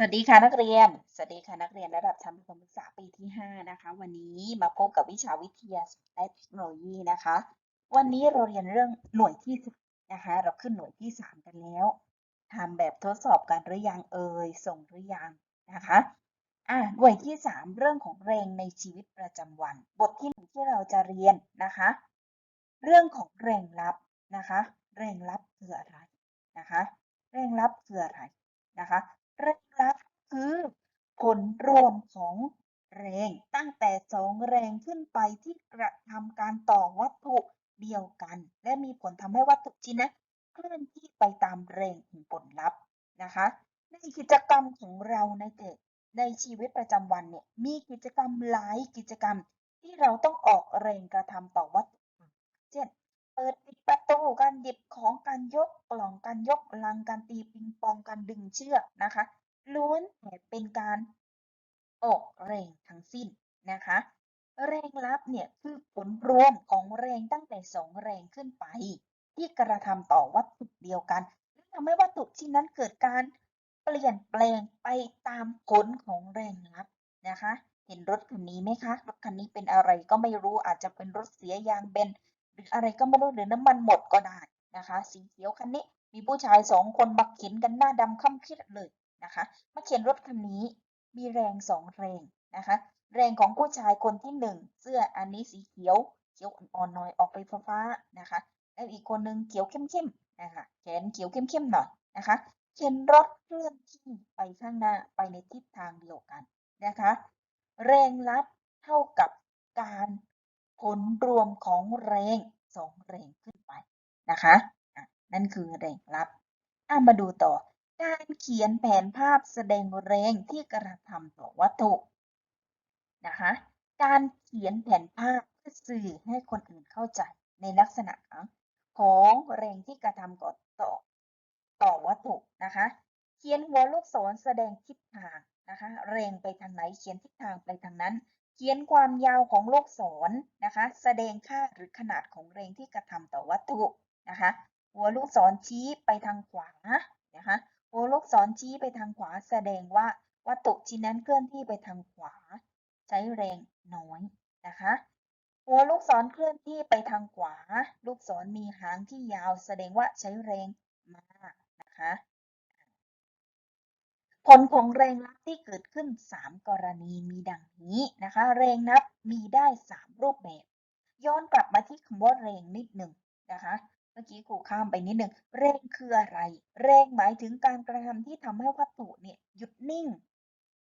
สวัสดีค่ะนักเรียน สวัสดีค่ะนักเรียนระดับชั้นประถมศึกษาปีที่ 5 นะคะ วันนี้มาพบกับวิชาวิทยาศาสตร์และเทคโนโลยีนะคะ วันนี้เราเรียนเรื่องหน่วยที่สนะคะ เราขึ้นหน่วยที่ 3 กันแล้วทำแบบทดสอบกันหรือยังเอ่ยส่งหรือยังนะคะอะหน่วยที่ 3 เรื่องของแรงในชีวิตประจำวัน บทที่หนึ่งที่เราจะเรียนนะคะ เรื่องของแรงลับนะคะ แรงลับคืออะไรนะคะ แรงลับคืออะไรนะคะ แรงลับคือผลรวมของแรงตั้งแต่สองแรงขึ้นไปที่กระทำการต่อวัตถุเดียวกัน และมีผลทำให้วัตถุชิ้นนั้นเคลื่อนที่ไปตามแรงของผลลัพธ์นะคะ ในกิจกรรมของเราในเด็กในชีวิตประจำวันเนี่ยมีกิจกรรมหลายกิจกรรมที่เราต้องออกแรงกระทำต่อวัตถุ เช่น เปิดปิด ประตูการหยิบของการยกกล่องการยกลังการตีปิงปองการดึงเชือกนะคะล้วนแต่เป็นการออกแรงทั้งสิ้นนะคะ แรงลับเนี่ยคือผลรวมของแรงตั้งแต่สองแรงขึ้นไป ที่กระทำต่อวัตถุเดียวกันทำให้วัตถุชิ้นนั้นเกิดการเปลี่ยนแปลงไปตามผลของแรงลับนะคะ เห็นรถคันนี้ไหมคะรถคันนี้เป็นอะไรก็ไม่รู้อาจจะเป็นรถเสียยางเบน หรืออะไรก็ไม่รู้หรือน้ำมันหมดก็ได้นะคะ สีเขียวคันนี้มีผู้ชายสองคนมาเข็นกันหน้าดำค่ำเครียดเลยนะคะมาเข็นรถคันนี้มีแรงสองแรงนะคะ แรงของผู้ชายคนที่หนึ่งเสื้ออันนี้สีเขียวเขียวอ่อนๆหน่อยออกไปฟ้าๆนะคะ แล้วอีกคนหนึ่งเขียวเข้มๆนะคะแขนเขียวเข้มๆหน่อยนะคะเข็นรถเคลื่อนที่ไปข้างหน้าไปในทิศทางเดียวกันนะคะ แรงลับเท่ากับการ ผลรวมของแรงสองแรงขึ้นไปนะคะนั่นคือแรงลับอะมาดูต่อ การเขียนแผนภาพแสดงแรงที่กระทำต่อวัตถุนะคะการเขียนแผนภาพเพื่อสื่อให้คนอื่นเข้าใจในลักษณะของแรงที่กระทำก่อต่อต่อวัตถุนะคะ เขียนหัวลูกศรแสดงทิศทางนะคะ แรงไปทางไหนเขียนทิศทางไปทางนั้น เขียนความยาวของลูกศรนะคะ แสดงค่าหรือขนาดของแรงที่กระทำต่อวัตถุนะคะ หัวลูกศรชี้ไปทางขวานะคะ หัวลูกศรชี้ไปทางขวา แสดงว่าวัตถุชิ้นนั้นเคลื่อนที่ไปทางขวา ใช้แรงน้อยนะคะ หัวลูกศรเคลื่อนที่ไปทางขวา ลูกศรมีหางที่ยาว แสดงว่าใช้แรงมากนะคะ ผลของแรงลับที่เกิดขึ้น 3 กรณีมีดัง นี้นะคะแรงนับมีได้ 3 รูปแบบ ย้อนกลับมาที่คำว่าแรงนิดหนึ่งนะคะเมื่อกี้ครูข้ามไปนิดหนึ่งแรงคืออะไร แรงหมายถึงการกระทำที่ทำให้วัตถุเนี่ยหยุดนิ่ง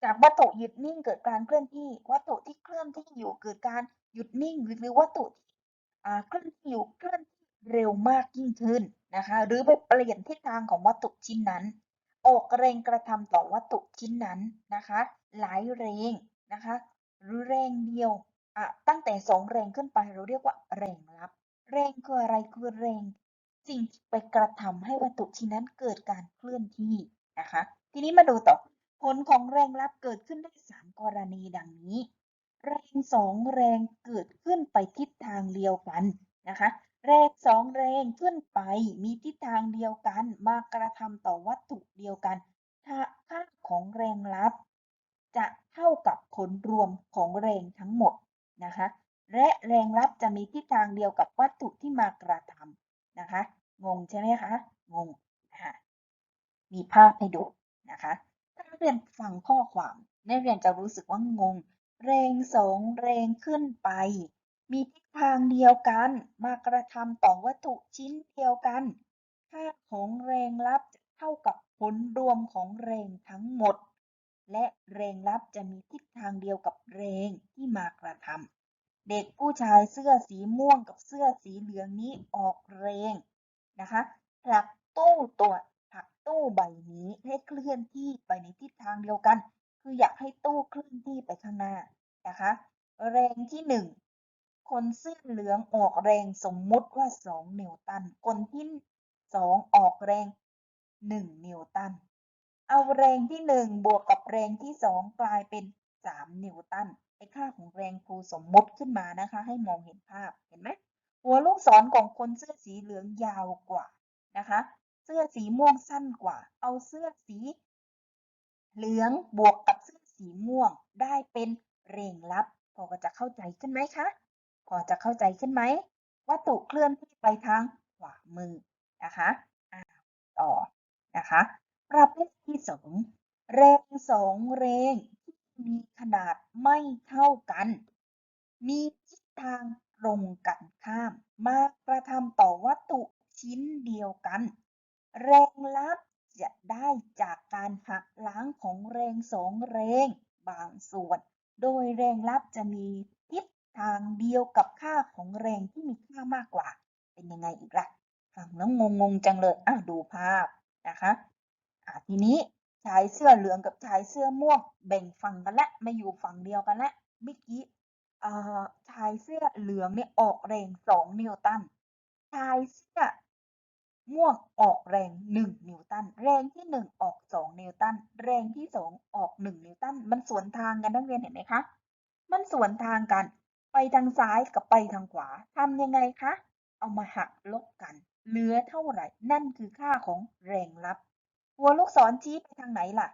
จากวัตถุหยุดนิ่งเกิดการเคลื่อนที่ วัตถุที่เคลื่อนที่อยู่เกิดการหยุดนิ่งหรือวัตถุที่เคลื่อนที่อยู่เคลื่อนที่เร็วมากยิ่งขึ้นนะคะหรือไปเปลี่ยนทิศทางของวัตถุชิ้นนั้น ออกแรงกระทำต่อวัตถุชิ้นนั้นนะคะ หลายแรงนะคะ หรือแรงเดียวอะตั้งแต่สองแรงขึ้นไปเราเรียกว่าแรงลับ แรงคืออะไรคือแรง สิ่งที่ไปกระทำให้วัตถุชิ้นนั้นเกิดการเคลื่อนที่นะคะ ทีนี้มาดูต่อ ผลของแรงลับเกิดขึ้นได้สามกรณีดังนี้ แรงสองแรงเกิดขึ้นไปทิศทางเดียวกันนะคะ แรงสองแรงขึ้นไปมีทิศทางเดียวกันมากระทำต่อวัตถุเดียวกันถ้าค่าของแรงลับ จะเท่ากับผลรวมของแรงทั้งหมดนะคะ และแรงลับจะมีทิศทางเดียวกับวัตถุที่มากระทำนะคะ งงใช่ไหมคะ งงนะคะมีภาพให้ดูนะคะ ถ้าเรียนฟังข้อความนักเรียนจะรู้สึกว่างง แรงสองแรงขึ้นไป มีทิศทางเดียวกัน มากระทำต่อวัตถุชิ้นเดียวกัน ค่าของแรงลับจะเท่ากับผลรวมของแรงทั้งหมด และแรงลับจะมีทิศทางเดียวกับแรงที่มากระทำเด็กผู้ชายเสื้อสีม่วงกับเสื้อสีเหลืองนี้ออกแรงนะคะผลักตู้ตัวผลักตู้ใบนี้ให้เคลื่อนที่ไปในทิศทางเดียวกัน คืออยากให้ตู้เคลื่อนที่ไปข้างหน้านะคะ แรงที่หนึ่งคนเสื้อเหลืองออกแรงสมมุติว่า 2 นิวตัน คนที่สองออกแรง 1 นิวตัน เอาแรงที่ 1 บวกกับแรงที่ 2 กลายเป็น 3 นิวตันไอ้ค่าของแรงครูสมมติขึ้นมานะคะ ให้มองเห็นภาพเห็นไหมหัวลูกศรของคนเสื้อสีเหลืองยาวกว่านะคะ เสื้อสีม่วงสั้นกว่า เอาเสื้อสีเหลืองบวกกับเสื้อสีม่วงได้เป็นแรงลับ พอจะเข้าใจขึ้นไหมคะพอจะเข้าใจขึ้นไหมวัตถุเคลื่อนที่ไปทางขวามือนะคะอ่าต่อนะคะ ประเภทที่สองแรงสองแรงที่มีขนาดไม่เท่ากัน มีทิศทางตรงกันข้าม มากระทำต่อวัตถุชิ้นเดียวกัน แรงลับจะได้จากการหักล้างของแรงสองแรงบางส่วน โดยแรงลับจะมีทิศทางเดียวกับค่าของแรงที่มีค่ามากกว่า เป็นยังไงอีกล่ะฟังแล้วงงๆจังเลย อะดูภาพนะคะ อะทีนี้ชายเสื้อเหลืองกับชายเสื้อม่วงแบ่งฝั่งกันละมาอยู่ฝั่งเดียวกันละเมื่อกี้ชายเสื้อเหลืองเนี่ยออกแรงสองนิวตันชายเสื้อม่วงออกแรงหนึ่งนิวตันแรงที่หนึ่งออกสองนิวตันแรงที่สองออกหนึ่งนิวตันมันสวนทางกันนักเรียนเห็นไหมคะ มันสวนทางกัน ไปทางซ้ายกับไปทางขวาทำยังไงคะ เอามาหักลบกัน เหลือเท่าไหร่ นั่นคือค่าของแรงลับ หัวลูกศรชี้ไปทางไหนล่ะ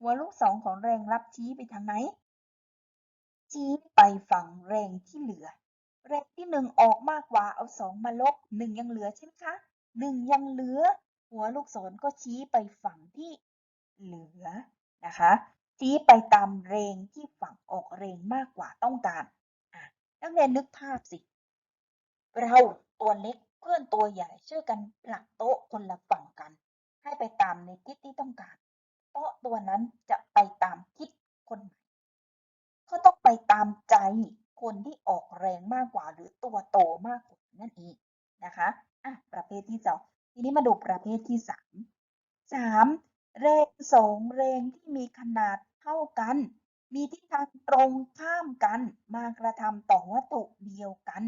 หัวลูกศรของแรงลับชี้ไปทางไหน ชี้ไปฝั่งแรงที่เหลือ แรงที่หนึ่งออกมากกว่าเอาสองมาลบหนึ่งยังเหลือใช่ไหมคะหนึ่งยังเหลือ หัวลูกศรก็ชี้ไปฝั่งที่เหลือนะคะ ชี้ไปตามแรงที่ฝั่งออกแรงมากกว่าต้องการนักเรียนนึกภาพสิ เราตัวเล็กเพื่อนตัวใหญ่ช่วยกันผลักโต๊ะคนละฝั่งกัน ให้ไปตามในทิศที่ต้องการ โต๊ะตัวนั้นจะไปตามทิศคนไหนก็ต้องไปตามใจคนที่ออกแรงมากกว่าหรือตัวโตมากกว่านั่นเองนะคะอะประเภทที่สองทีนี้มาดูประเภทที่สามสามแรงสองแรงที่มีขนาดเท่ากัน มีทิศทางตรงข้ามกันมากระทำต่อวัตถุเดียวกัน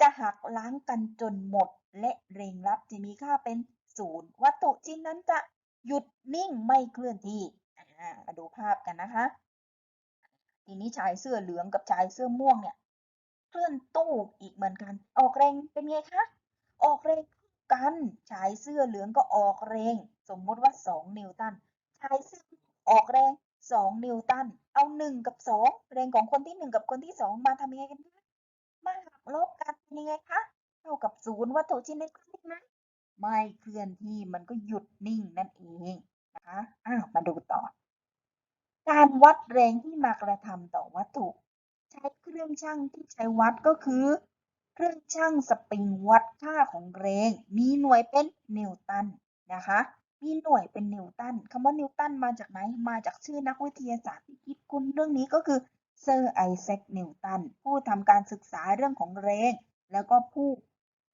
จะหักล้างกันจนหมด และแรงลับจะมีค่าเป็น ศูนย์วัตถุชิ้นนั้นจะหยุดนิ่งไม่เคลื่อนที่อ่ามาดูภาพกันนะคะ ทีนี้ชายเสื้อเหลืองกับชายเสื้อม่วงเนี่ย เคลื่อนตู้อีกเหมือนกัน ออกแรงเป็นไงคะ ออกแรงกัน ชายเสื้อเหลืองก็ออกแรง สมมติว่า 2 นิวตัน ชายเสื้อออกแรง 2 นิวตัน เอา 1 กับ 2 แรงของคนที่ 1 กับคนที่ 2 มาทำยังไงกันคะ มาหักลบกันเป็นยังไงคะ เท่ากับศูนย์วัตถุชิ้นนี้น ไม่เคลื่อนที่มันก็หยุดนิ่งนั่นเองนะคะอ้าวมาดูต่อ การวัดแรงที่มากระทำต่อวัตถุ ใช้เครื่องชั่งที่ใช้วัดก็คือ เครื่องชั่งสปริงวัดค่าของแรง มีหน่วยเป็นนิวตันนะคะมีหน่วยเป็นนิวตันคำว่านิวตันมาจากไหน มาจากชื่อนักวิทยาศาสตร์ที่คิดค้นเรื่องนี้ก็คือเซอร์ไอแซคนิวตันผู้ทำการศึกษาเรื่องของแรง แล้วก็ผู้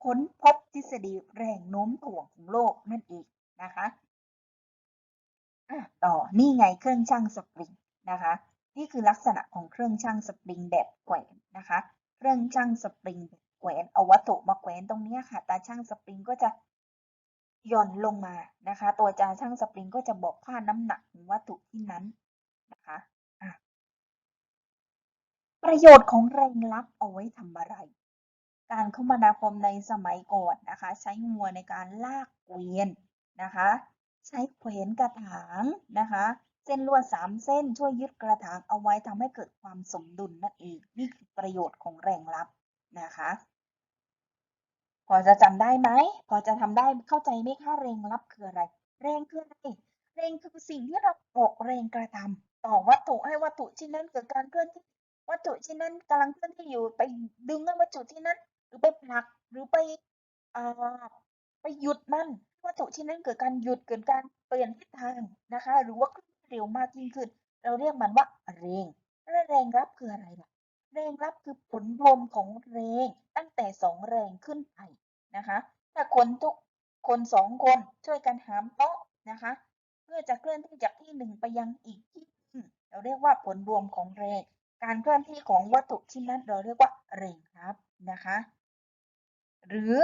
ค้นพบทฤษฎีแรงโน้มถ่วงของโลกนั่นเองนะคะอะต่อนี่ไงเครื่องชั่งสปริงนะคะนี่คือลักษณะของเครื่องชั่งสปริงแบบแขวนนะคะเครื่องชั่งสปริงแบบแขวนเอาวัตถุมาแขวนตรงนี้ค่ะตาชั่งสปริงก็จะหย่อนลงมานะคะ ตัวจาชั่งสปริงก็จะบอกค่าน้ำหนักของวัตถุที่นั้นนะคะะประโยชน์ของแรงลับเอาไว้ทำอะไร การคมนาคมในสมัยก่อนนะคะ ใช้งัวในการลากเกวียนนะคะ ใช้แขวนกระถางนะคะ เส้นลวดสามเส้นช่วยยึดกระถางเอาไว้ทำให้เกิดความสมดุลนั่นเองนี่คือประโยชน์ของแรงลับนะคะ พอจะจำได้ไหมพอจะทำได้เข้าใจไหมคะแรงลับคืออะไร แรงคืออะไรแรงคือสิ่งที่เราออกแรงกระทำต่อวัตถุให้วัตถุชิ้นนั้นเกิดการเคลื่อนที่วัตถุชิ้นนั้นกำลังเคลื่อนที่อยู่ไปดึงให้วัตถุที่นั้น หรือไปผลัก หรือไป อ่า ไปหยุดมันวัตถุชิ้นนั้นเกิดการหยุดเกิดการเปลี่ยนทิศทางนะคะ หรือว่าเคลื่อนเร็วมากยิ่งขึ้น เราเรียกมันว่าแรงและแรงรับคืออะไรล่ะ แรงรับคือผลรวมของแรงตั้งแต่สองแรงขึ้นไปนะคะถ้าคนทุกคนสองคนช่วยกันหามโต๊ะนะคะ เพื่อจะเคลื่อนที่จากที่หนึ่งไปยังอีกที่หนึ่งเราเรียกว่าผลรวมของแรง การเคลื่อนที่ของวัตถุชิ้นนั้นเราเรียกว่าแรงรับนะคะ หรือ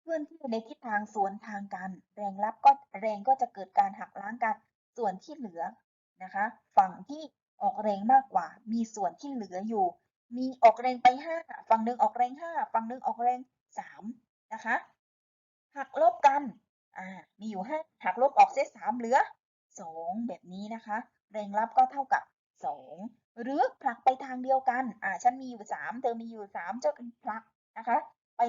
เคลื่อนที่ในทิศทางสวนทางกัน แรงรับก็แรงก็จะเกิดการหักล้างกัน ส่วนที่เหลือนะคะ ฝั่งที่ออกแรงมากกว่า มีส่วนที่เหลืออยู่ มีออกแรงไปห้าฝั่งหนึ่งออกแรงห้าฝั่งหนึ่งออกแรงสามนะคะ หักลบกันอ่ามีอยู่ห้าหักลบออกเซตสามเหลือ 2 แบบนี้นะคะ แรงรับก็เท่ากับ 2 หรือผลักไปทางเดียวกันอ่าฉันมีอยู่ 3 เธอมีอยู่ 3 เจ้ากันผลัก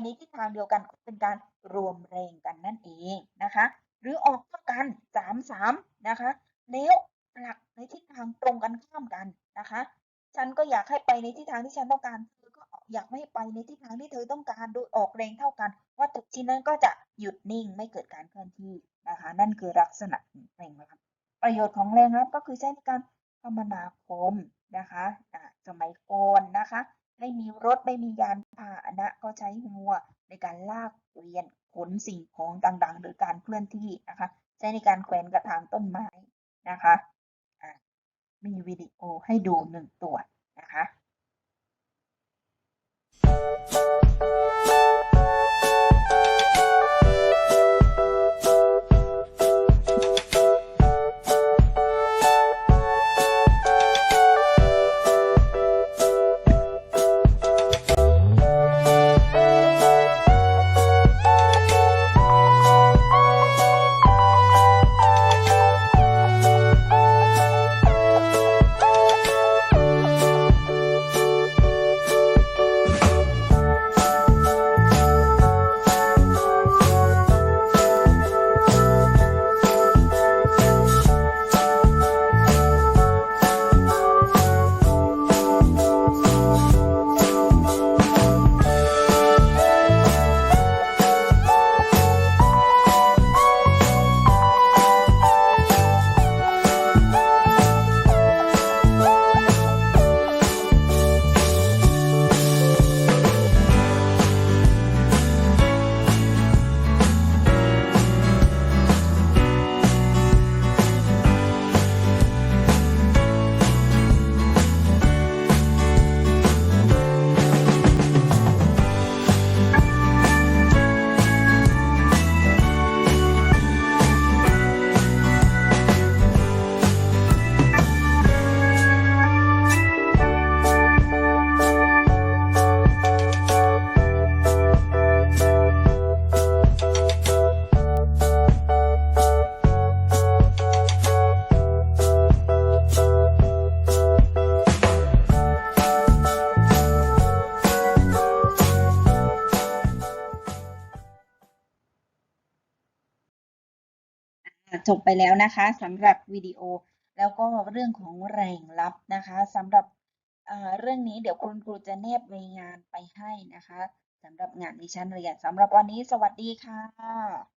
ในทิศทางเดียวกันเป็นการรวมแรงกันนั่นเองนะคะ หรือออกเท่ากัน3 3นะคะแล้วผลักในทิศทางตรงกันข้ามกันนะคะ ฉันก็อยากให้ไปในทิศทางที่ฉันต้องการเธอก็อยากไม่ไปในทิศทางที่เธอต้องการโดยออกแรงเท่ากัน วัตถุชิ้นนั้นก็จะหยุดนิ่งไม่เกิดการเคลื่อนที่นะคะ นั่นคือลักษณะของแรงรับประโยชน์ของแรงรับก็คือใช้ในการคมนาคมนะคะสมัยก่อนนะคะ ไม่มีรถไม่มียานพาหนะก็ใช้งัวในการลากเกวียนขนสิ่งของต่างๆ หรือการเคลื่อนที่นะคะใช้ในการแขวนกระถางต้นไม้นะคะะมีวิดีโอให้ดูหนึ่งตัวนะคะ จบไปแล้วนะคะสำหรับวิดีโอ แล้วก็เรื่องของแรงลับนะคะสำหรับเเรื่องนี้เดี๋ยวคุณครูจะแนบรายงานไปให้นะคะสำหรับงานดิชันเรียนสำหรับวันนี้สวัสดีค่ะ